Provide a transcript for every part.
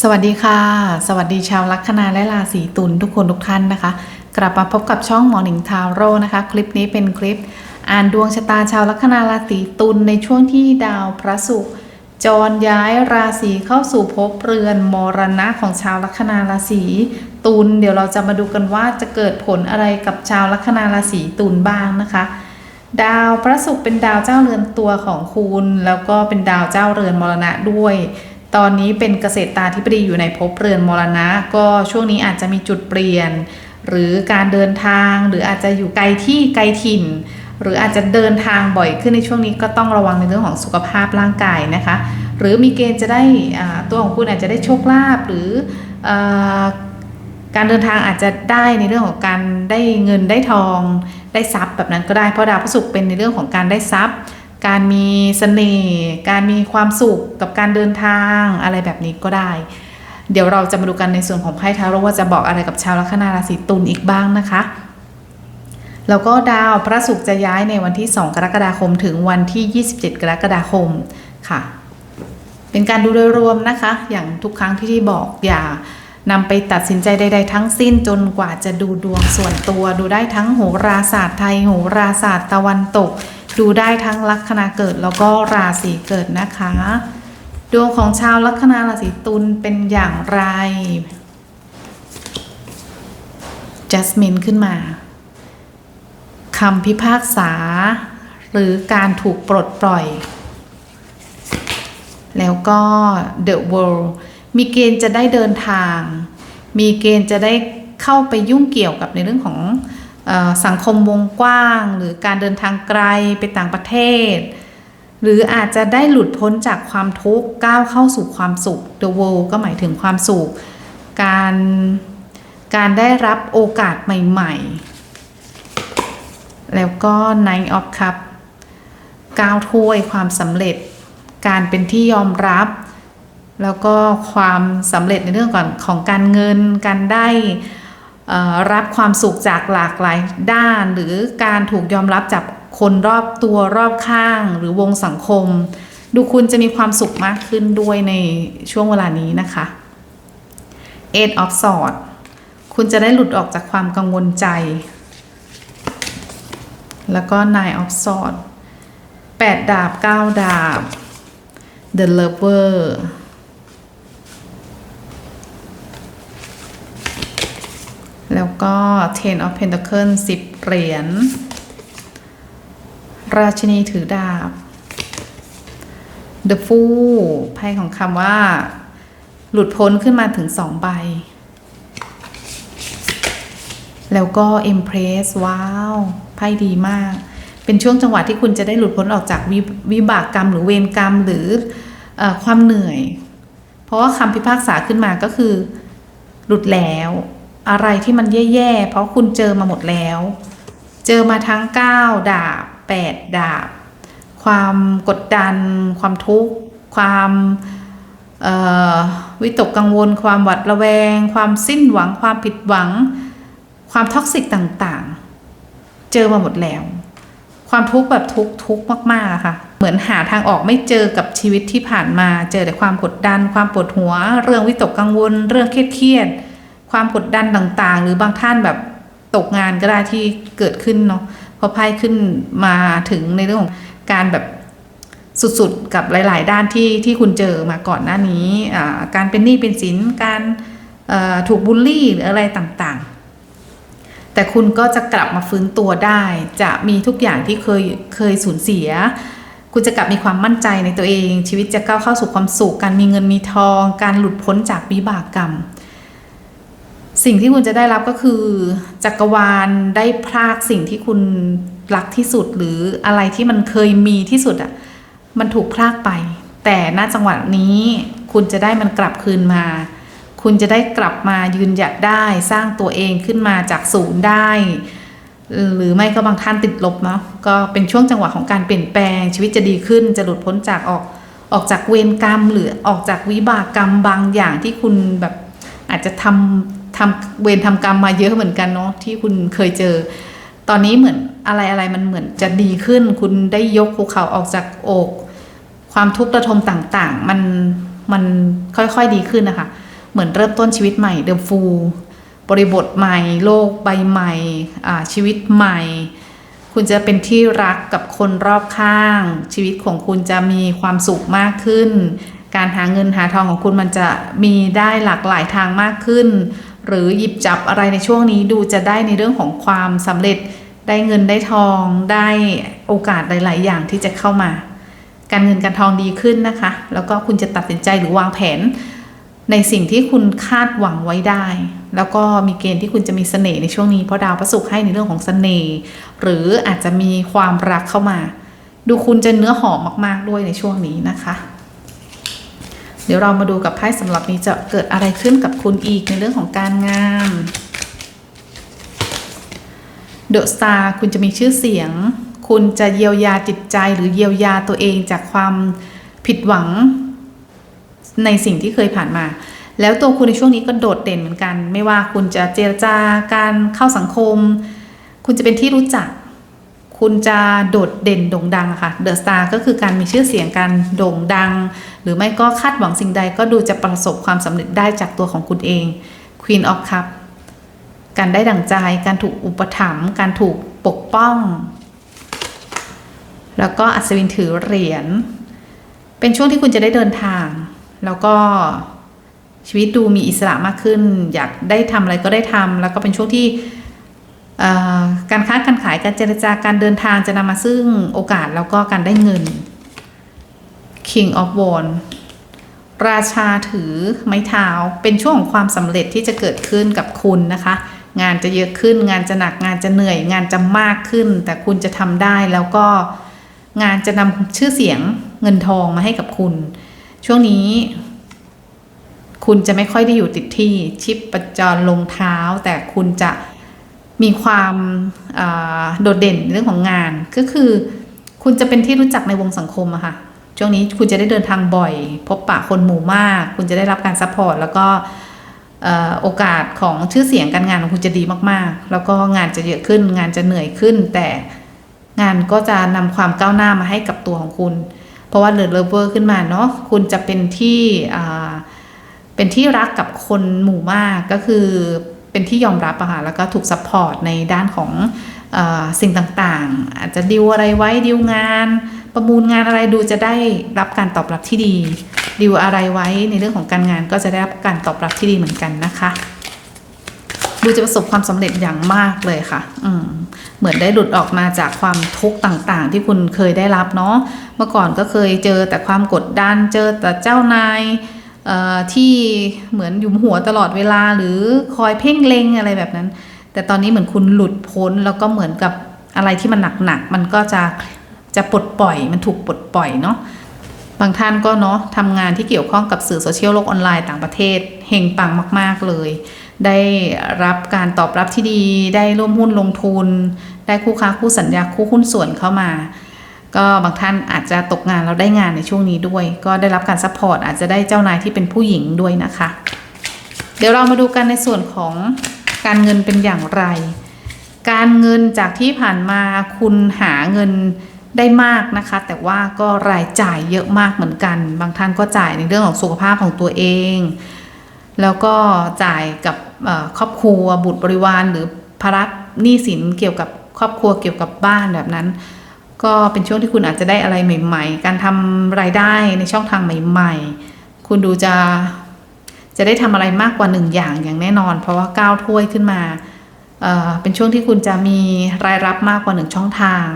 สวัสดีค่ะ สวัสดีชาวลัคนาและราศีตุลทุกคนทุกท่านนะคะ กลับมาพบกับช่องหมอหนิงทาวโร่นะคะ คลิปนี้เป็นคลิป อ่านดวงชะตาชาวลัคนาราศีตุลในช่วงที่ดาวพระศุกร์จรย้ายราศีเข้าสู่ภพเรือนมรณะของชาวลัคนาราศีตุลเดี๋ยวเราจะมาดูกันว่าจะเกิดผลอะไรกับชาวลัคนาราศีตุลบ้างนะคะ ดาวพระศุกร์เป็นดาวเจ้าเรือนตัวของคุณ แล้วก็เป็นดาวเจ้าเรือนมรณะด้วย ตอนนี้เป็นเกษตรตาธิบดีอยู่ในภพเรือนมรณะ ก็ช่วงนี้อาจจะมีจุดเปลี่ยน หรือการเดินทางหรืออาจจะอยู่ไกลที่ไกลถิ่น หรืออาจจะเดินทางบ่อยขึ้นในช่วงนี้ก็ต้องระวังในเรื่องของสุขภาพร่างกายนะคะ หรือมีเกณฑ์จะได้ตัวของคุณอาจจะได้โชคลาภหรืออการเดินทางอาจจะได้ในเรื่องของการได้เงินได้ทองได้ทรัพย์แบบนั้นก็ได้เพราะดาวพฤหัสเป็นในเรื่องของการได้ทรัพย์ การมีเสน่ห์การมีความสุขกับการเดินทางอะไรแบบนี้ก็ได้ เดี๋ยวเราจะมาดูกันในส่วนของไพ่ทาโร่ว่าจะบอกอะไรกับชาวลัคนาราศีตุลอีกบ้างนะคะแล้วก็ดาวพระศุกร์จะย้ายในวันที่ 2 กรกฎาคมถึงวันที่ 27 กรกฎาคมค่ะ เป็นการดูโดยรวมนะคะ อย่างทุกครั้งที่ที่บอกอย่านำไปตัดสินใจใด ๆ ทั้งสิ้นจนกว่าจะดูดวงส่วนตัว ดูได้ทั้งโหราศาสตร์ไทยโหราศาสตร์ตะวันตก ดูได้ทั้งลัคนาเกิดแล้วก็ราศีเกิดนะคะ ดวงของชาวลัคนาราศีตุลเป็นอย่างไรจัสมินขึ้นมาคำพิพากษา หรือการถูกปลดปล่อย แล้วก็ The World มีเกณฑ์จะได้เดินทาง มีเกณฑ์จะได้เข้าไปยุ่งเกี่ยวกับในเรื่องของ สังคมวงกว้าง หรือการเดินทางไกลไปต่างประเทศ หรืออาจจะได้หลุดพ้นจากความทุกข์ก้าวเข้าสู่ความสุข The World ก็หมายถึงความสุข การการได้รับโอกาสใหม่ ๆ แล้วก็ Nine of Cup ก้าวถ้วยความสำเร็จ การเป็นที่ยอมรับ แล้วก็ความสำเร็จในเรื่องก่อนของการเงินการได้ รับความสุขจากหลากหลายด้าน หรือการถูกยอมรับจากคนรอบตัวรอบข้าง หรือวงสังคม ดูคุณจะมีความสุขมากขึ้นด้วยในช่วงเวลานี้นะคะ Eight of Swords คุณจะได้หลุดออกจากความกังวลใจ แล้วก็ Nine of Swords แปดดาบเก้าดาบ The Lover แล้วก็ Ten of Pentacles สิบเหรียญ ราชินีถือดาบ The Fool ไพ่ของคำว่า หลุดพ้นขึ้นมาถึงสองใบ แล้วก็ Empress ว้าว ไพ่ดีมาก เป็นช่วงจังหวะที่คุณจะได้หลุดพ้นออกจากววิบากกรรมหรือเวรกรรมหรือเออความเหนื่อย เพราะว่าคำพิพากษาขึ้นมาก็คือหลุดแล้ว อะไรที่มันแย่ๆ เพราะคุณเจอมาหมดแล้ว เจอมาทั้ง 9 ดาบ 8 ดาบ ความกดดัน ความทุกข์ ความวิตกกังวล ความหวัดระแวง ความสิ้นหวัง ความผิดหวัง ความท็อกซิกต่างๆ เจอมาหมดแล้ว ความทุกข์แบบทุกข์ทุกข์มากๆค่ะ เหมือนหาทางออกไม่เจอกับชีวิตที่ผ่านมา เจอแต่ความกดดัน ความปวดหัว เรื่องวิตกกังวล เรื่องเครียดๆ ความกดดันต่างๆ หรือบางท่านแบบตกงานก็ได้ที่เกิดขึ้นเนาะพอไพ่ขึ้นมาถึงในเรื่องของการแบบสุดๆ กับหลาย ๆ ด้านที่ที่คุณเจอมาก่อนหน้านี้การเป็นหนี้เป็นสินการถูกบูลลี่หรืออะไรต่างๆ แต่คุณก็จะกลับมาฟื้นตัวได้ จะมีทุกอย่างที่เคยเคยสูญเสีย คุณจะกลับมีความมั่นใจในตัวเอง ชีวิตจะก้าวเข้าสู่ความสุข การมีเงินมีทอง การหลุดพ้นจากวิบากกรรม สิ่งที่คุณจะได้รับก็คือ จักรวาลได้พรากสิ่งที่คุณรักที่สุดหรืออะไรที่มันเคยมีที่สุดอะ่ะมันถูกพรากไป แต่ณจังหวะนี้คุณจะได้มันกลับคืนมา คุณจะได้กลับมายืนหยัดได้สร้างตัวเองขึ้นมาจากศูนย์ได้ หรือไม่ก็บางท่านติดลบเนาะก็เป็นช่วงจังหวะของการเปลี่ยนแปลงชีวิตจะดีขึ้น จะหลุดพ้นจากออกออกจากเวรกรรม หรือออกจากวิบากกรรมบางอย่างที่คุณแบบอาจจะทำ ทำเวรทำกรรมมาเยอะเหมือนกันเนาะที่คุณเคยเจอ ตอนนี้เหมือนอะไรอะไรมันเหมือนจะดีขึ้น คุณได้ยกภูเขาออกจากอก ความทุกข์ระทมต่างๆ มันมันค่อยๆดีขึ้นนะคะ เหมือนเริ่มต้นชีวิตใหม่เดิมฟูบริบทใหม่ โลกใบใหม่ชีวิตใหม่ คุณจะเป็นที่รักกับคนรอบข้าง ชีวิตของคุณจะมีความสุขมากขึ้น การหาเงินหาทองของคุณมันจะมีได้หลากหลายทางมากขึ้น หรือหยิบจับอะไรในช่วงนี้ดูจะได้ในเรื่องของความสำเร็จได้เงินได้ทองได้โอกาสหลาย ๆ อย่างที่จะเข้ามา การเงินการทองดีขึ้นนะคะ แล้วก็คุณจะตัดสินใจหรือวางแผน ในสิ่งที่คุณคาดหวังไว้ได้ แล้วก็มีเกณฑ์ที่คุณจะมีเสน่ห์ในช่วงนี้เพราะดาวพระศุกร์ให้ในเรื่องของเสน่ห์หรืออาจจะมีความรักเข้ามา ดูคุณจะเนื้อหอมมาก ๆ ด้วยในช่วงนี้นะคะ เดี๋ยวเรามาดูกับไพ่สำหรับนี้จะเกิดอะไรขึ้นกับคุณอีกในเรื่องของการงานเดอะสตาร์คุณจะมีชื่อเสียง คุณจะเยียวยาจิตใจหรือเยียวยาตัวเองจากความผิดหวัง ในสิ่งที่เคยผ่านมา แล้วตัวคุณในช่วงนี้ก็โดดเด่นเหมือนกัน ไม่ว่าคุณจะเจรจาการเข้าสังคม คุณจะเป็นที่รู้จัก คุณจะโดดเด่นโด่งดังอะค่ะเดอะสตาร์ก็คือการมีชื่อเสียงการโด่งดัง หรือไม่ก็คาดหวังสิ่งใดก็ดูจะประสบความสำเร็จได้จากตัวของคุณเอง Queen of Cup การได้ดั่งใจ การถูกอุปถัมภ์การถูกปกป้อง แล้วก็อัศวินถือเหรียญ เป็นช่วงที่คุณจะได้เดินทาง แล้วก็ชีวิตดูมีอิสระมากขึ้น อยากได้ทำอะไรก็ได้ทำแล้วก็เป็นช่วงที่ การค้าการขายการเจรจาการเดินทางจะนำมาซึ่งโอกาสแล้วก็การได้เงิน King of Wands ราชาถือไม้เท้าเป็นช่วงของความสำเร็จที่จะเกิดขึ้นกับคุณนะคะ งานจะเยอะขึ้น งานจะหนักงานจะเหนื่อย งานจะมากขึ้น แต่คุณจะทำได้แล้วก็งานจะนำชื่อเสียงเงินทองมาให้กับคุณ ช่วงนี้คุณจะไม่ค่อยได้อยู่ติดที่ชิปประจรลงเท้า แต่คุณจะ มีความโดดเด่นเรื่องของงาน ก็คือ คุณจะเป็นที่รู้จักในวงสังคมอะค่ะช่วงนี้คุณจะได้เดินทางบ่อย พบปะคนหมู่มาก คุณจะได้รับการซัพพอร์ตแล้วก็โอกาสของชื่อเสียงการงานของคุณจะดีมากๆ แล้วก็งานจะเยอะขึ้น งานจะเหนื่อยขึ้น แต่งานก็จะนำความก้าวหน้ามาให้กับตัวของคุณ เพราะว่าเลิศเลเวอร์ขึ้นมาเนาะคุณจะเป็นที่เป็นที่รักกับคนหมู่มากก็คือ เป็นที่ยอมรับอะค่ะแล้วก็ถูกซัพพอร์ตในด้านของออสิ่งต่างๆ อาจจะดิวอะไรไว้ดิวงาน ประมูลงานอะไรดูจะได้รับการตอบรับที่ดีดิวอะไรไว้ในเรื่องของการงานก็จะได้รับการตอบรับที่ดีเหมือนกันนะคะดูจะประสบความสำเร็จอย่างมากเลยค่ะ อืม เหมือนได้หลุดออกมาจากความทุกข์ต่างๆ ที่คุณเคยได้รับเนาะ เมื่อก่อนก็เคยเจอแต่ความกดดัน เจอแต่เจ้านาย ที่เหมือนหยุมหัวตลอดเวลาหรือคอยเพ่งเล็งอะไรแบบนั้น แต่ตอนนี้เหมือนคุณหลุดพ้นแล้วก็เหมือนกับอะไรที่มันหนักๆมันก็จะจะปลดปล่อยมันถูกปลดปล่อยเนาะบางท่านก็เนาะทำงานที่เกี่ยวข้องกับสื่อโซเชียลโลกออนไลน์ต่างประเทศเฮงปังมาก ๆ เลย ได้รับการตอบรับที่ดี ได้ร่วมหุ้นลงทุน ได้คู่ค้าคู่สัญญาคู่หุ้นส่วนเข้ามา ก็บางท่านอาจจะตกงานแล้วได้งานในช่วงนี้ด้วย ก็ได้รับการซัพพอร์ตอาจจะได้เจ้านายที่เป็นผู้หญิงด้วยนะคะ เดี๋ยวเรามาดูกันในส่วนของการเงินเป็นอย่างไร การเงินจากที่ผ่านมาคุณหาเงินได้มากนะคะ แต่ว่าก็รายจ่ายเยอะมากเหมือนกัน บางท่านก็จ่ายในเรื่องของสุขภาพของตัวเอง แล้วก็จ่ายกับครอบครัวบุตรบริวาร หรือภาระหนี้สินเกี่ยวกับครอบครัวเกี่ยวกับบ้านแบบนั้น ก็เป็นช่วงที่คุณอาจจะได้อะไรใหม่ ๆ การทำรายได้ในช่องทางใหม่ ๆ คุณดูจะจะได้ทำอะไรมากกว่าหนึ่งอย่างอย่างแน่นอน เพราะว่าก้าวถ้วยขึ้นมาเอ่อเป็นช่วงที่คุณจะมีรายรับมากกว่าหนึ่งช่องทาง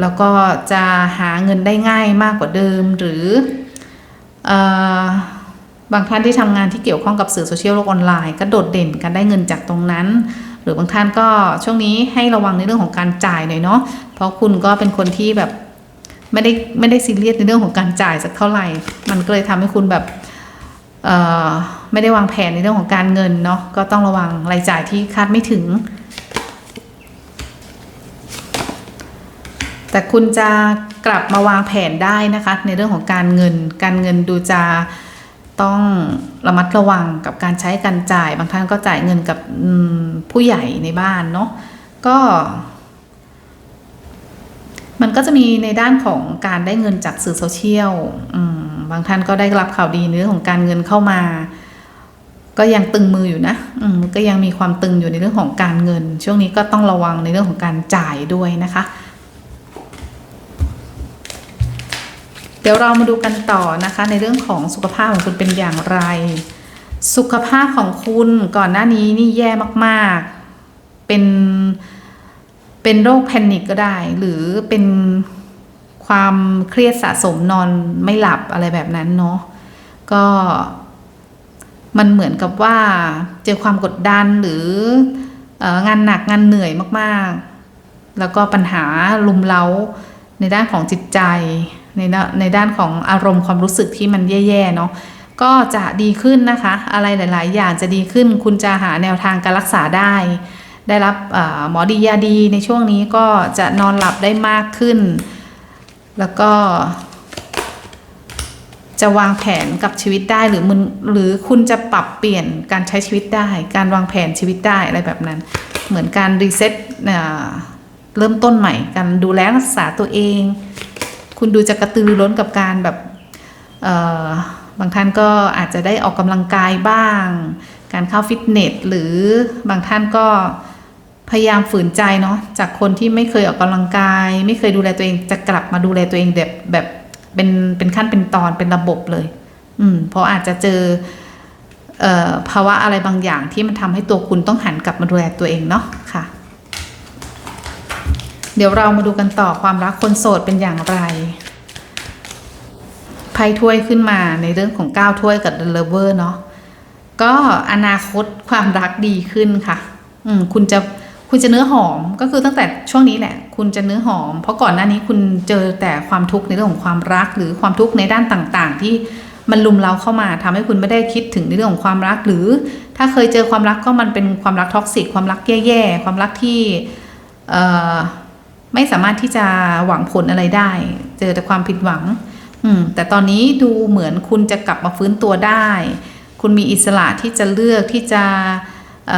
แล้วก็จะหาเงินได้ง่ายมากกว่าเดิม หรือเออบางท่านที่ทำงานที่เกี่ยวข้องกับสื่อโซเชียลโลกออนไลน์ ก็โดดเด่นกันได้เงินจากตรงนั้น หรือบางท่านก็ช่วงนี้ให้ระวังในเรื่องของการจ่ายหน่อยเนาะเพราะคุณก็เป็นคนที่แบบไม่ได้ไม่ได้ซีเรียสในเรื่องของการจ่ายสักเท่าไหร่ มันก็เลยทำให้คุณแบบไม่ได้วางแผนในเรื่องของการเงินเนาะก็ต้องระวังรายจ่ายที่คาดไม่ถึง แต่คุณจะกลับมาวางแผนได้นะคะ ในเรื่องของการเงิน การเงินดูจะ ต้องระมัดระวังกับการใช้การจ่าย บางท่านก็จ่ายเงินกับผู้ใหญ่ในบ้านเนาะก็ มันก็จะมีในด้านของการได้เงินจากสื่อโซเชียลบางท่านก็ได้รับข่าวดีในเรื่อของการเงินเข้ามา ก็ยังตึงมืออยู่นะก็ยังมีความตึงอยู่ในเรื่องของการเงิน ช่วงนี้ก็ต้องระวังในเรื่องของการจ่ายด้วยนะคะ เดี๋ยวเรามาดูกันต่อนะคะในเรื่องของสุขภาพของคุณเป็นอย่างไร สุขภาพของคุณก่อนหน้านี้นี่แย่มากๆ เป็นเป็นโรคแพนิคก็ได้ หรือเป็นความเครียดสะสมนอนไม่หลับอะไรแบบนั้นเนาะก็มันเหมือนกับว่าเจอความกดดันหรือเอองานหนักงานเหนื่อยมากๆ แล้วก็ปัญหาลุมเล้าในด้านของจิตใจ ในในด้านของอารมณ์ความรู้สึกที่มันแย่ๆเนาะก็จะดีขึ้นนะคะ อะไรหลาย ๆ อย่างจะดีขึ้น คุณจะหาแนวทางการรักษาได้ ได้รับหมอดียาดีในช่วงนี้ก็จะนอนหลับได้มากขึ้น แล้วก็ จะวางแผนกับชีวิตได้หรือมันหรือคุณจะปรับเปลี่ยนการใช้ชีวิตได้ การวางแผนชีวิตได้อะไรแบบนั้น เหมือนการรีเซ็ตเอ่อเริ่มต้นใหม่ การดูแลรักษาตัวเอง คุณดูจะกระตือรือร้นกับการแบบบางท่านก็อาจจะได้ออกกำลังกายบ้าง การเข้าฟิตเนสหรือบางท่านก็พยายามฝืนใจเนาะจากคนที่ไม่เคยออกกำลังกาย ไม่เคยดูแลตัวเองจะกลับมาดูแลตัวเองแบบแบบเป็นเป็นขั้นเป็นตอนเป็นระบบเลย อืมเพราะอาจจะเจอเอ่อภาวะอะไรบางอย่างที่มันทำให้ตัวคุณต้องหันกลับมาดูแลตัวเองเนาะค่ะ เดี๋ยวเรามาดูกันต่อความรักคนโสดเป็นอย่างไรไพ่ถ้วยขึ้นมาในเรื่องของก้าวถ้วยกับ The Lover เนาะก็อนาคตความรักดีขึ้นค่ะ อืมคุณจะคุณจะเนื้อหอมก็คือตั้งแต่ช่วงนี้แหละ คุณจะเนื้อหอม เพราะก่อนหน้านี้คุณเจอแต่ความทุกข์ในเรื่องของความรัก หรือความทุกข์ในด้านต่างๆ ที่มันลุมเราเข้ามาทำให้คุณไม่ได้คิดถึงในเรื่องของความรัก หรือถ้าเคยเจอความรักก็มันเป็นความรักท็อกซิกความรักแย่ๆความรักที่เอ่อ ไม่สามารถที่จะหวังผลอะไรได้ เจอแต่ความผิดหวัง อืม แต่ตอนนี้ดูเหมือนคุณจะกลับมาฟื้นตัวได้ คุณมีอิสระที่จะเลือกที่จะเ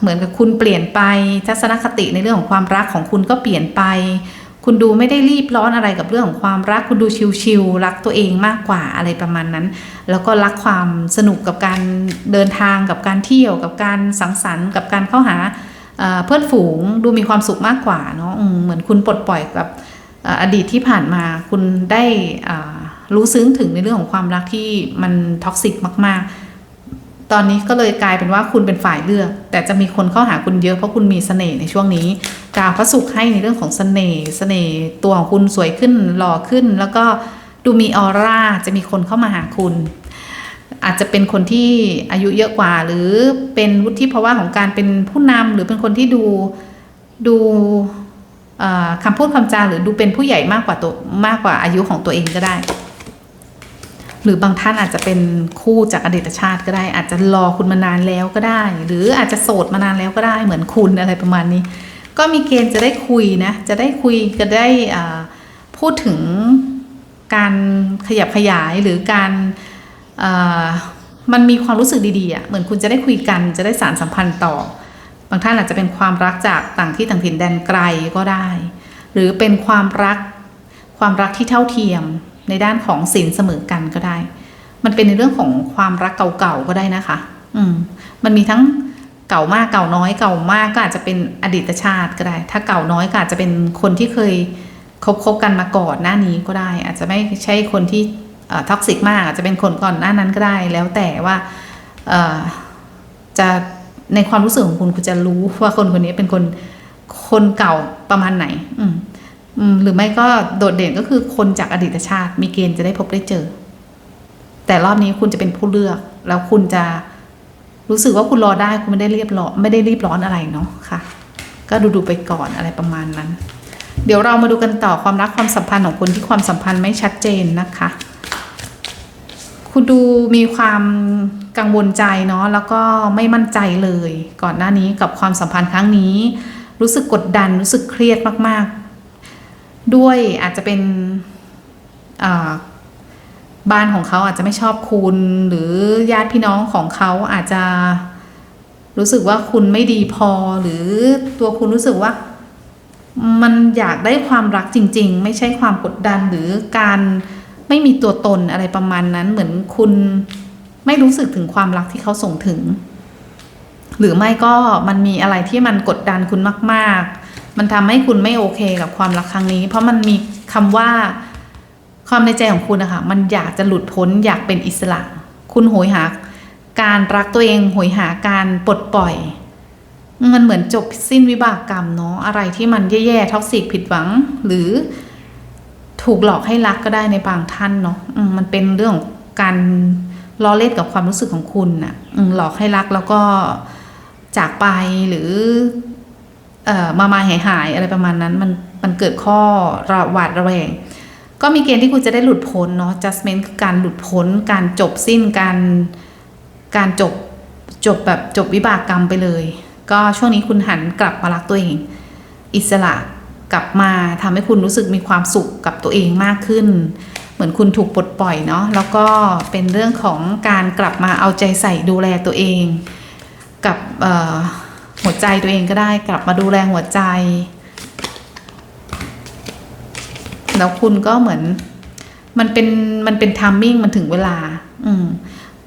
เหมือนกับคุณเปลี่ยนไปทัศนคติในเรื่องของความรักของคุณก็เปลี่ยนไป คุณดูไม่ได้รีบร้อนอะไรกับเรื่องของความรัก คุณดูชิลๆรักตัวเองมากกว่าอะไรประมาณนั้น แล้วก็รักความสนุกกับการเดินทางกับการเที่ยวกับการสังสรรค์ กับการเข้าหา เพื่อนฝูงดูมีความสุขมากกว่าเนาะเหมือนคุณปลดปล่อยกับอดีตที่ผ่านมาคุณได้รู้ซึ้งถึงในเรื่องของความรักที่มันท็อกซิกมากๆ ตอนนี้ก็เลยกลายเป็นว่าคุณเป็นฝ่ายเลือก แต่จะมีคนเข้าหาคุณเยอะเพราะคุณมีเสน่ห์ในช่วงนี้ดาวพระศุกร์ให้ในเรื่องของเสน่ห์เสน่ห์ตัวของคุณสวยขึ้นหล่อขึ้น แล้วก็ดูมีออร่าจะมีคนเข้ามาหาคุณ อาจจะเป็นคนที่อายุเยอะกว่า หรือเป็นวุฒิภาวะของการเป็นผู้นำหรือเป็นคนที่ดูดูเอ่อคำพูดคำจาหรือดูเป็นผู้ใหญ่มากกว่าตัวมากกว่าอายุของตัวเองก็ได้ หรือบางท่านอาจจะเป็นคู่จากอดีตชาติก็ได้ อาจจะรอคุณมานานแล้วก็ได้ หรืออาจจะโสดมานานแล้วก็ได้เหมือนคุณอะไรประมาณนี้ ก็มีเกณฑ์จะได้คุยนะจะได้คุยจะได้พูดถึงการขยับขยายหรือการ มันมีความรู้สึกดีๆอะเหมือนคุณจะได้คุยกันจะได้สารสัมพันธ์ต่อ บางท่านอาจจะเป็นความรักจากต่างที่ต่างถิ่นแดนไกลก็ได้ หรือเป็นความรักความรักที่เท่าเทียมในด้านของศีลเสมอกันก็ได้ มันเป็นในเรื่องของความรักเก่าๆก็ได้นะคะ อืมมันมีทั้งเก่ามากเก่าน้อยเก่ามากก็อาจจะเป็นอดีตชาติก็ได้ ถ้าเก่าน้อยก็อาจจะเป็นคนที่เคยคบคบกันมาก่อนหน้านี้ก็ได้ อาจจะไม่ใช่คนที่ ท็อกซิกมากอาจจะเป็นคนก่อนหน้านั้นก็ได้ แล้วแต่ว่าเอ่อจะในความรู้สึกของคุณคุณจะรู้ว่าคนคนนี้เป็นคนคนเก่าประมาณไหน อืมอืมหรือไม่ก็โดดเด่นก็คือคนจากอดีตชาติ มีเกณฑ์จะได้พบได้เจอ แต่รอบนี้คุณจะเป็นผู้เลือก แล้วคุณจะรู้สึกว่าคุณรอได้คุณไม่ได้รีบร้อนไม่ได้รีบร้อนอะไรเนาะค่ะ ก็ดูดูไปก่อนอะไรประมาณนั้น เดี๋ยวเรามาดูกันต่อความรักความสัมพันธ์ของคุณที่ความสัมพันธ์ไม่ชัดเจนนะคะ คุณดูมีความกังวลใจเนาะแล้วก็ไม่มั่นใจเลย ก่อนหน้านี้กับความสัมพันธ์ครั้งนี้ รู้สึกกดดันรู้สึกเครียดมาก ๆ ด้วยอาจจะเป็นบ้านของเขาอาจจะไม่ชอบคุณ หรือญาติพี่น้องของเขาอาจจะรู้สึกว่าคุณไม่ดีพอ หรือตัวคุณรู้สึกว่า มันอยากได้ความรักจริง ๆ ไม่ใช่ความกดดันหรือการ ไม่มีตัวตนอะไรประมาณนั้น เหมือนคุณไม่รู้สึกถึงความรักที่เขาส่งถึง หรือไม่ก็มันมีอะไรที่มันกดดันคุณมาก ๆ มันทำให้คุณไม่โอเคกับความรักครั้งนี้ เพราะมันมีคำว่าความในใจของคุณนะคะมันอยากจะหลุดพ้นอยากเป็นอิสระ คุณโหยหาการรักตัวเองโหยหาการปลดปล่อย มันเหมือนจบสิ้นวิบากกรรมเนาะอะไรที่มันแย่ๆท็อกซิกผิดหวัง หรือ ถูกหลอกให้รักก็ได้ในบางท่านเนาะมมันเป็นเรื่องของการล้อเล่นกับความรู้สึกของคุณน่ะหลอกให้รักแล้วก็จากไปหรือเอ่อมามาหายหายอะไรประมาณนั้น มันมันเกิดข้อระหวาดระแวง ก็มีเกณฑ์ที่คุณจะได้หลุดพ้นเนาะ judgment คือการหลุดพ้น การจบสิ้นการการจบจบแบบจบวิบากกรรมไปเลย ก็ช่วงนี้คุณหันกลับมารักตัวเอง อิสระ กลับมาทำให้คุณรู้สึกมีความสุขกับตัวเองมากขึ้น เหมือนคุณถูกปลดปล่อยเนาะแล้วก็เป็นเรื่องของการกลับมาเอาใจใส่ดูแลตัวเอง กับหัวใจตัวเองก็ได้กลับมาดูแลหัวใจ แล้วคุณก็เหมือนมันเป็นมันเป็นทัมมิ่งมันถึงเวลา อืม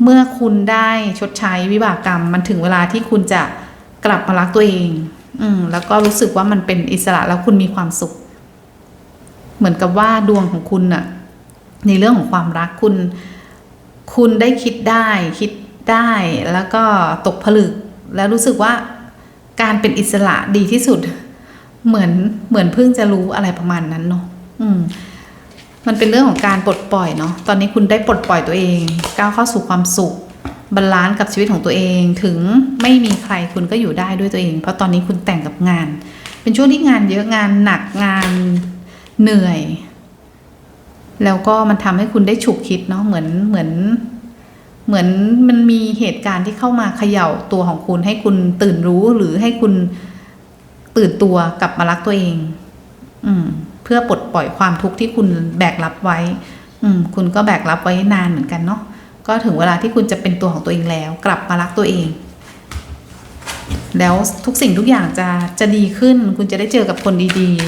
เมื่อคุณได้ชดใช้วิบากกรรม มันถึงเวลาที่คุณจะกลับมารักตัวเอง อืมแล้วก็รู้สึกว่ามันเป็นอิสระแล้วคุณมีความสุข เหมือนกับว่าดวงของคุณน่ะในเรื่องของความรักคุณ คุณได้คิดได้คิดได้แล้วก็ตกผลึก แล้วรู้สึกว่าการเป็นอิสระดีที่สุด เหมือนเหมือนเพิ่งจะรู้อะไรประมาณนั้นเนาะอืมมันเป็นเรื่องของการปลดปล่อยเนาะตอนนี้คุณได้ปลดปล่อยตัวเอง ก้าวเข้าสู่ความสุข บาลานซ์กับชีวิตของตัวเอง ถึงไม่มีใครคุณก็อยู่ได้ด้วยตัวเอง เพราะตอนนี้คุณแต่งกับงาน เป็นช่วงที่งานเยอะงานหนักงานเหนื่อย แล้วก็มันทำให้คุณได้ฉุกคิดเนาะเหมือนเหมือน เหมือนมันมีเหตุการณ์ที่เข้ามาเขย่าตัวของคุณ ให้คุณตื่นรู้หรือให้คุณตื่นตัวกลับมารักตัวเอง อืม เพื่อปลดปล่อยความทุกข์ที่คุณแบกรับไว้ อืม คุณก็แบกรับไว้นานเหมือนกันเนาะ ก็ถึงเวลาที่คุณจะเป็นตัวของตัวเองแล้ว กลับมารักตัวเอง แล้วทุกสิ่งทุกอย่างจะจะดีขึ้น คุณจะได้เจอกับคนดีๆ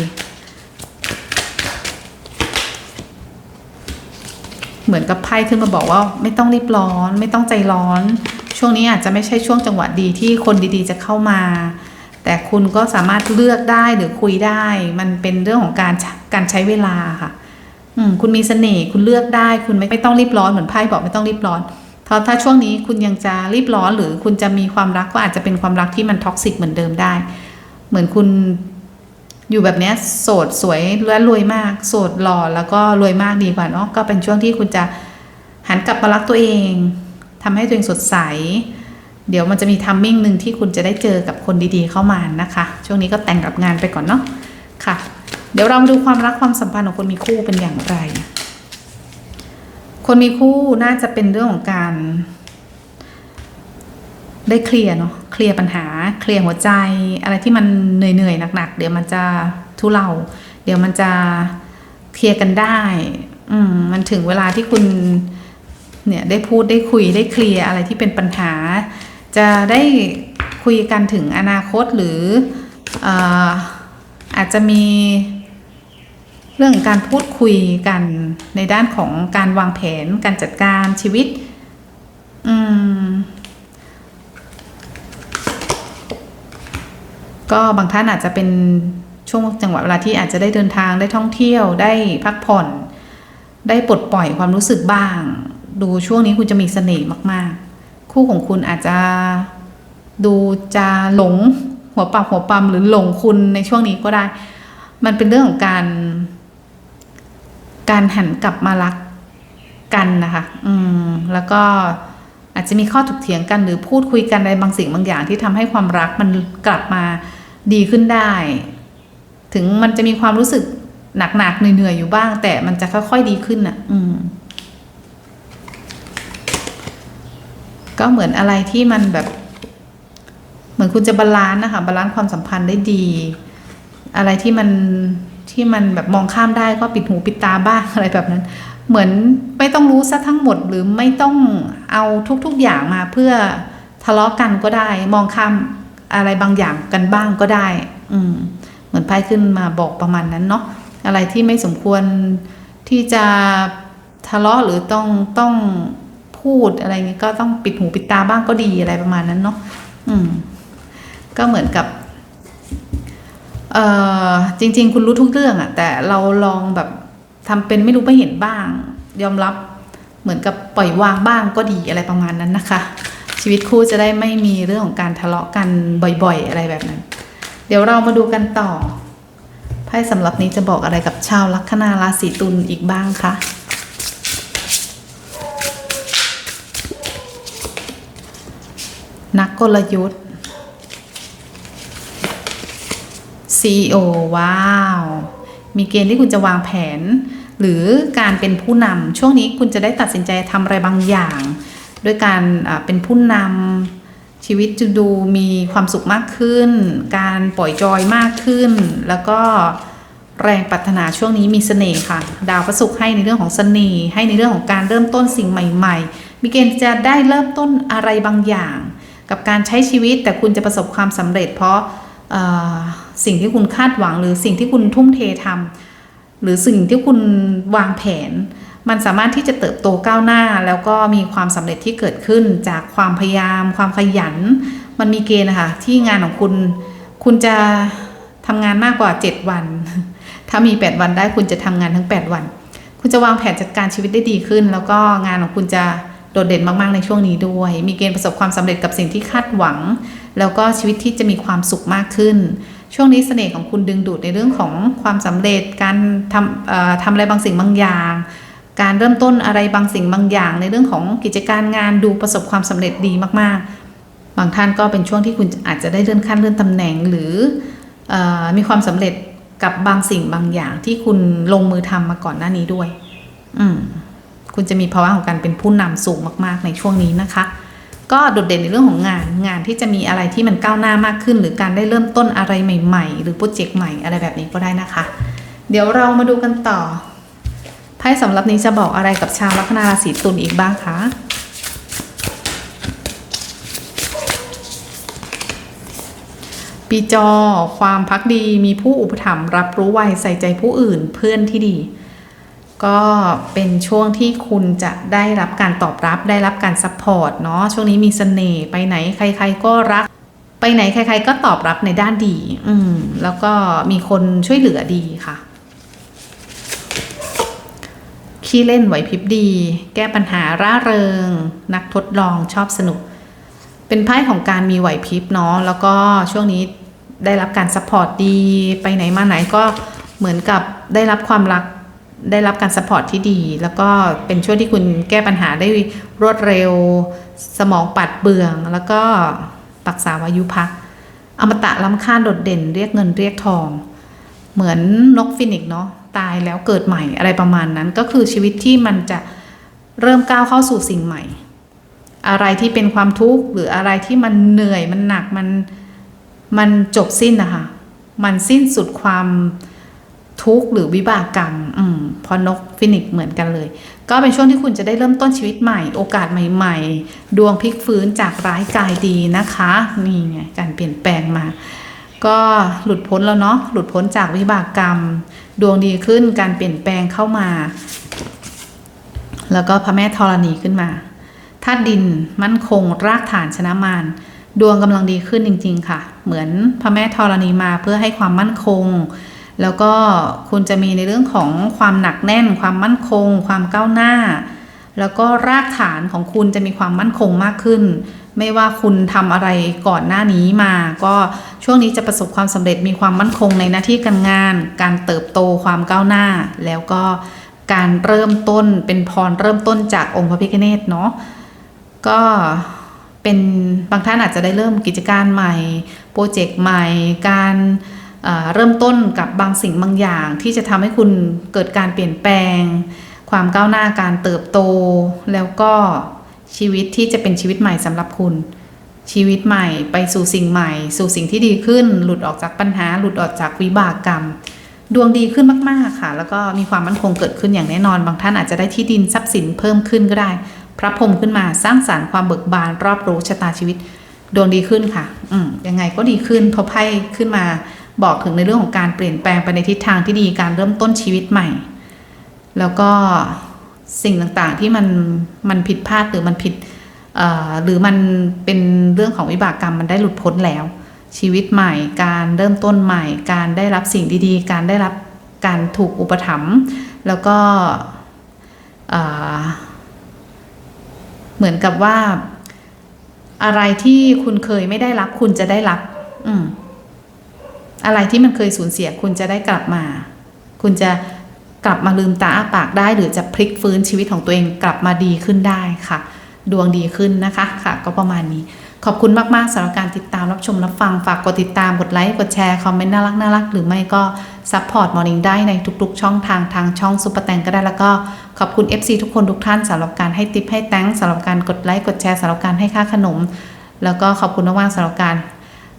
เหมือนกับไพ่ขึ้นมาบอกว่า ไม่ต้องรีบร้อน ไม่ต้องใจร้อน ช่วงนี้อาจจะไม่ใช่ช่วงจังหวะดีที่คนดีๆ จะเข้ามา แต่คุณก็สามารถเลือกได้หรือคุยได้ มันเป็นเรื่องของการการใช้เวลาค่ะ อืมคุณมีเสน่ห์คุณเลือกได้ คุณไม่ไม่ต้องรีบร้อนเหมือนไพ่บอกไม่ต้องรีบร้อนเพราะถ้าช่วงนี้คุณยังจะรีบร้อนหรือคุณจะมีความรักก็อาจจะเป็นความรักที่มันท็อกซิกเหมือนเดิมได้ เหมือนคุณอยู่แบบนี้โสดสวยและรวยมาก โสดหล่อแล้วก็รวยมากดีกว่าเนาะก็เป็นช่วงที่คุณจะหันกลับมารักตัวเองทำให้ตัวเองสดใส เดี๋ยวมันจะมีทัมมิ่งหนึ่งที่คุณจะได้เจอกับคนดีๆเข้ามานะคะ ช่วงนี้ก็แต่งกับงานไปก่อนเนาะค่ะ เดี๋ยวเรามาดูความรักความสัมพันธ์ของคนมีคู่เป็นอย่างไร คนมีคู่น่าจะเป็นเรื่องของการ ได้เคลียร์เนาะเคลียร์ปัญหา เคลียร์หัวใจ อะไรที่มันเหนื่อยๆหนักๆ เดี๋ยวมันจะทุเลาเดี๋ยวมันจะเคลียร์กันได้ อืมมันถึงเวลาที่คุณเนี่ยได้พูดได้คุยได้เคลียร์อะไรที่เป็นปัญหา จะได้คุยกันถึงอนาคตหรืออ่ออาจจะมี เรื่องการพูดคุยกันในด้านของการวางแผนการจัดการชีวิต อืม ก็บางท่านอาจจะเป็นช่วงจังหวะเวลาที่อาจจะได้เดินทางได้ท่องเที่ยวได้พักผ่อน ได้ปลดปล่อยความรู้สึกบ้าง ดูช่วงนี้คุณจะมีเสน่ห์มาก ๆ คู่ของคุณอาจจะดูจะหลงหัวปักหัวปั๊มหรือหลงคุณในช่วงนี้ก็ได้ มันเป็นเรื่องของการ การหันกลับมารักกันนะคะ อืม แล้วก็อาจจะมีข้อถกเถียงกันหรือพูดคุยกันในบางสิ่งบางอย่างที่ทำให้ความรักมันกลับมาดีขึ้นได้ ถึงมันจะมีความรู้สึกหนักๆเหนื่อยๆอยู่บ้าง แต่มันจะค่อยๆดีขึ้นอะ อืม ก็เหมือนอะไรที่มันแบบ เหมือนคุณจะบาลานซ์นะคะบาลานซ์ความสัมพันธ์ได้ดี อะไรที่มัน ที่มันแบบมองข้ามได้ก็ปิดหูปิดตาบ้างอะไรแบบนั้น เหมือนไม่ต้องรู้ซะทั้งหมด หรือไม่ต้องเอาทุกๆอย่างมาเพื่อทะเลาะกันก็ได้ มองข้ามอะไรบางอย่างกันบ้างก็ได้ อืม เหมือนไพ่ขึ้นมาบอกประมาณนั้นเนาะอะไรที่ไม่สมควรที่จะทะเลาะหรือต้องต้องพพูดอะไรเงี้ยก็ต้องปิดหูปิดตาบ้างก็ดีอะไรประมาณนั้นเนาะอืม ก็เหมือนกับ เออจริง ๆ คุณรู้ทุกเรื่องอะแต่เราลองแบบทำเป็นไม่รู้ไม่เห็นบ้าง ยอมรับเหมือนกับปล่อยวางบ้างก็ดีอะไรประมาณนั้นนะคะ ชีวิตคู่จะได้ไม่มีเรื่องของการทะเลาะกันบ่อย ๆ อะไรแบบนั้น เดี๋ยวเรามาดูกันต่อไพ่สำหรับนี้จะบอกอะไรกับชาวลัคนาราศีตุลอีกบ้างคะนักกลยุทธ์ CEO ว้าว มีเกณฑ์ที่คุณจะวางแผน หรือการเป็นผู้นำช่วงนี้คุณจะได้ตัดสินใจทำอะไรบางอย่าง ด้วยการเป็นผู้นำชีวิตจะดูมีความสุขมากขึ้น การปล่อยจอยมากขึ้น แล้วก็แรงปรารถนาช่วงนี้มีเสน่ห์ค่ะ ดาวพระศุกร์ให้ในเรื่องของเสน่ห์ให้ในเรื่องของการเริ่มต้นสิ่งใหม่ ๆ มีเกณฑ์จะได้เริ่มต้นอะไรบางอย่าง กับการใช้ชีวิตแต่คุณจะประสบความสำเร็จเพราะ สิ่งที่คุณคาดหวังหรือสิ่งที่คุณทุ่มเททำหรือสิ่งที่คุณวางแผน มันสามารถที่จะเติบโตก้าวหน้า แล้วก็มีความสำเร็จที่เกิดขึ้นจากความพยายาม ความขยัน มันมีเกณฑ์นะคะที่งานของคุณ คุณจะทำงานมากกว่า 7 วัน ถ้ามี 8 วันได้คุณจะทำงานทั้ง 8 วัน คุณจะวางแผนจัดการชีวิตได้ดีขึ้น แล้วก็งานของคุณจะโดดเด่นมาก ๆ ในช่วงนี้ด้วย มีเกณฑ์ประสบความสำเร็จกับสิ่งที่คาดหวัง แล้วก็ชีวิตที่จะมีความสุขมากขึ้น ช่วงนี้เสน่ห์ของคุณดึงดูดในเรื่องของความสำเร็จการทำเอ่อทำอะไรบางสิ่งบางอย่าง การเริ่มต้นอะไรบางสิ่งบางอย่าง ในเรื่องของกิจการงานดูประสบความสำเร็จดีมากๆ บางท่านก็เป็นช่วงที่คุณอาจจะได้เลื่อนขั้นเลื่อนตำแหน่งหรืออมีความสำเร็จกับบางสิ่งบางอย่างที่คุณลงมือทำมาก่อนหน้านี้ด้วย อืมคุณจะมีภาวะของการเป็นผู้นำสูงมาก ๆ ในช่วงนี้นะคะ ก็โดดเด่นในเรื่องของงานงานที่จะมีอะไรที่มันก้าวหน้ามากขึ้น หรือการได้เริ่มต้นอะไรใหม่ ๆ หรือโปรเจกต์ใหม่อะไรแบบนี้ก็ได้นะคะ เดี๋ยวเรามาดูกันต่อไพ่สำหรับนี้จะบอกอะไรกับชาวลัคนาราศีตุลอีกบ้างคะปีจอ ความพักดีมีผู้อุปถัมภ์รับรู้ไวใส่ใจผู้อื่นเพื่อนที่ดี ก็เป็นช่วงที่คุณจะได้รับการตอบรับได้รับการซัพพอร์ตเนาะช่วงนี้มีเสน่ห์ไปไหนใคร ๆ ก็รัก ไปไหนใคร ๆ ก็ตอบรับในด้านดี อืมแล้วก็มีคนช่วยเหลือดีค่ะขี้เล่นไหวพริบดี แก้ปัญหาร่าเริง นักทดลองชอบสนุก เป็นไพ่ของการมีไหวพริบเนาะแล้วก็ช่วงนี้ได้รับการซัพพอร์ตดี ไปไหนมาไหนก็เหมือนกับได้รับความรัก ได้รับการซัพพอร์ตที่ดี แล้วก็เป็นช่วงที่คุณแก้ปัญหาได้รวดเร็ว สมองปัดเบื่อง แล้วก็ปักษาวายุพัก อมตะล้ำค่าโดดเด่นเรียกเงินเรียกทอง เหมือนนกฟินิกเนาะตายแล้วเกิดใหม่อะไรประมาณนั้น ก็คือชีวิตที่มันจะเริ่มก้าวเข้าสู่สิ่งใหม่ อะไรที่เป็นความทุกข์หรืออะไรที่มันเหนื่อยมันหนักมันมันจบสิ้นนะคะมันสิ้นสุดความ ทุกข์หรือวิบากกรรมอืมพอนกฟินิกซ์เหมือนกันเลย ก็เป็นช่วงที่คุณจะได้เริ่มต้นชีวิตใหม่ โอกาสใหม่ ๆ ดวงพลิกฟื้นจากร้ายกายดีนะคะ นี่ไงการเปลี่ยนแปลงมา ก็หลุดพ้นแล้วเนาะหลุดพ้นจากวิบากกรรม ดวงดีขึ้นการเปลี่ยนแปลงเข้ามา แล้วก็พระแม่ธรณีขึ้นมาธาตุดินมั่นคงรากฐานชนะมารดวงกำลังดีขึ้นจริง ๆ ค่ะ เหมือนพระแม่ธรณีมาเพื่อให้ความมั่นคง แล้วก็คุณจะมีในเรื่องของความหนักแน่น ความมั่นคง ความก้าวหน้า แล้วก็รากฐานของคุณจะมีความมั่นคงมากขึ้น ไม่ว่าคุณทำอะไรก่อนหน้านี้มา ก็ช่วงนี้จะประสบความสำเร็จมีความมั่นคงในหน้าที่การงาน การเติบโตความก้าวหน้า แล้วก็การเริ่มต้นเป็นพรเริ่มต้นจากองค์พระพิฆเนศเนาะก็เป็นบางท่านอาจจะได้เริ่มกิจการใหม่ โปรเจกต์ใหม่ การ เริ่มต้นกับบางสิ่งบางอย่างที่จะทำให้คุณเกิดการเปลี่ยนแปลง ความก้าวหน้าการเติบโต แล้วก็ชีวิตที่จะเป็นชีวิตใหม่สำหรับคุณ ชีวิตใหม่ไปสู่สิ่งใหม่ สู่สิ่งที่ดีขึ้น หลุดออกจากปัญหา หลุดออกจากวิบากกรรม ดวงดีขึ้นมากๆค่ะ แล้วก็มีความมั่นคงเกิดขึ้นอย่างแน่นอน บางท่านอาจจะได้ที่ดินทรัพย์สินเพิ่มขึ้นก็ได้ พระพรหมขึ้นมาสร้างสารรค์ความเบิกบานรอบรู้ชะตาชีวิต ดวงดีขึ้นค่ะ อืมยังไงก็ดีขึ้นพราะไพ่ขึ้นมา บอกถึงในเรื่องของการเปลี่ยนแปลงไปในทิศทางที่ดีการเริ่มต้นชีวิตใหม่ แล้วก็สิ่งต่างๆที่มันมันผิดพลาดหรือมันผิดหรือมันเป็นเรื่องของวิบากกรรมมันได้หลุดพ้นแล้ว ชีวิตใหม่ การเริ่มต้นใหม่ การได้รับสิ่งดีๆ การได้รับการถูกอุปถัมภ์แล้วก็เอ่อเหมือนกับว่า อะไรที่คุณเคยไม่ได้รับคุณจะได้รับ อืม อะไรที่มันเคยสูญเสียคุณจะได้กลับมา คุณจะกลับมาลืมตาอ้าปากได้ หรือจะพลิกฟื้นชีวิตของตัวเองกลับมาดีขึ้นได้ค่ะ ดวงดีขึ้นนะคะค่ะ ก็ประมาณนี้ ขอบคุณมาก ๆสำหรับการติดตามรับชมรับฟังฝากกดติดตามกดไลค์กดแชร์คอมเมนต์น่ารักน่ารักหรือไม่ก็ซัพพอร์ตมอร์นิ่งได้ในทุก ๆ ช่องทางทางช่องซุปเปอร์แตงก็ได้แล้วก็ขอบคุณ FC ทุกคนทุกท่านสำหรับการให้ติปให้แตงสำหรับการกดไลค์กดแชร์สำหรับการให้ค่าขนม แล้วก็ขอบคุณมากๆสำหรับการ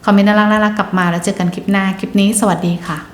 คอมเมนต์น่ารักน่ารักกลับมาแล้วเจอกันคลิปหน้าคลิปนี้สวัสดีค่ะ